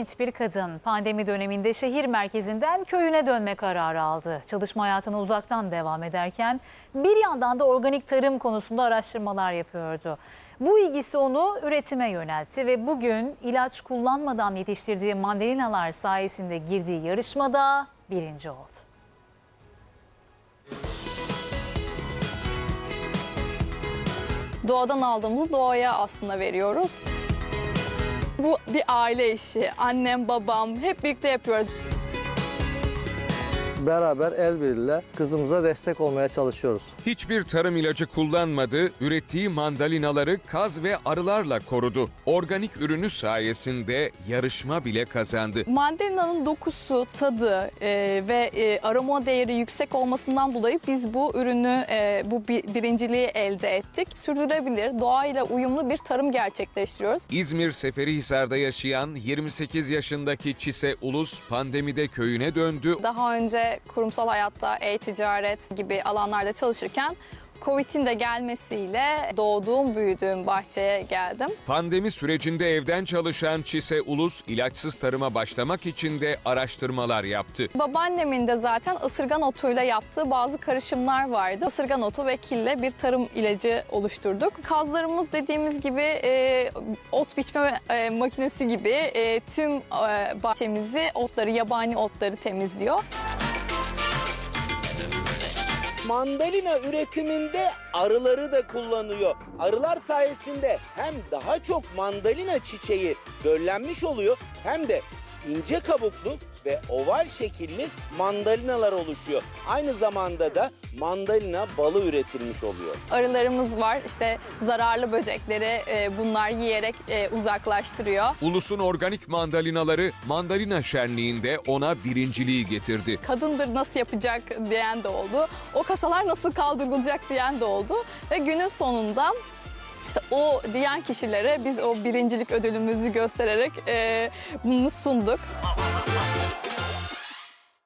genç bir kadın pandemi döneminde şehir merkezinden köyüne dönme kararı aldı. Çalışma hayatına uzaktan devam ederken bir yandan da organik tarım konusunda araştırmalar yapıyordu. Bu ilgisi onu üretime yöneltti ve bugün ilaç kullanmadan yetiştirdiği mandalinalar sayesinde girdiği yarışmada birinci oldu. Doğadan aldığımızı doğaya aslında veriyoruz. Bu bir aile işi. Annem, babam hep birlikte yapıyoruz. Beraber el birliğiyle kızımıza destek olmaya çalışıyoruz. Hiçbir tarım ilacı kullanmadı, ürettiği mandalinaları kaz ve arılarla korudu. Organik ürünü sayesinde yarışma bile kazandı. Mandalina'nın dokusu, tadı e, ve e, aroma değeri yüksek olmasından dolayı biz bu ürünü, e, bu bi- birinciliği elde ettik. Sürdürülebilir, doğayla uyumlu bir tarım gerçekleştiriyoruz. İzmir Seferihisar'da yaşayan 28 yaşındaki Çise Ulus pandemide köyüne döndü. Daha önce kurumsal hayatta e-ticaret gibi alanlarda çalışırken Covid'in de gelmesiyle doğduğum, büyüdüğüm bahçeye geldim. Pandemi sürecinde evden çalışan Çise Ulus ilaçsız tarıma başlamak için de araştırmalar yaptı. Babaannemin de zaten ısırgan otuyla yaptığı bazı karışımlar vardı. Isırgan otu ve kille bir tarım ilacı oluşturduk. Kazlarımız dediğimiz gibi e, ot biçme e, makinesi gibi e, tüm e, bahçemizi, otları, yabani otları temizliyor. Mandalina üretiminde arıları da kullanıyor. Arılar sayesinde hem daha çok mandalina çiçeği döllenmiş oluyor hem de ince kabuklu ve oval şekilli mandalinalar oluşuyor. Aynı zamanda da mandalina balı üretilmiş oluyor. Arılarımız var. İşte zararlı böcekleri e, bunlar yiyerek e, uzaklaştırıyor. Ulus'un organik mandalinaları mandalina şenliğinde ona birinciliği getirdi. kadındır nasıl yapacak diyen de oldu. O kasalar nasıl kaldırılacak diyen de oldu. Ve günün sonunda işte o diyen kişilere biz o birincilik ödülümüzü göstererek e, bunu sunduk.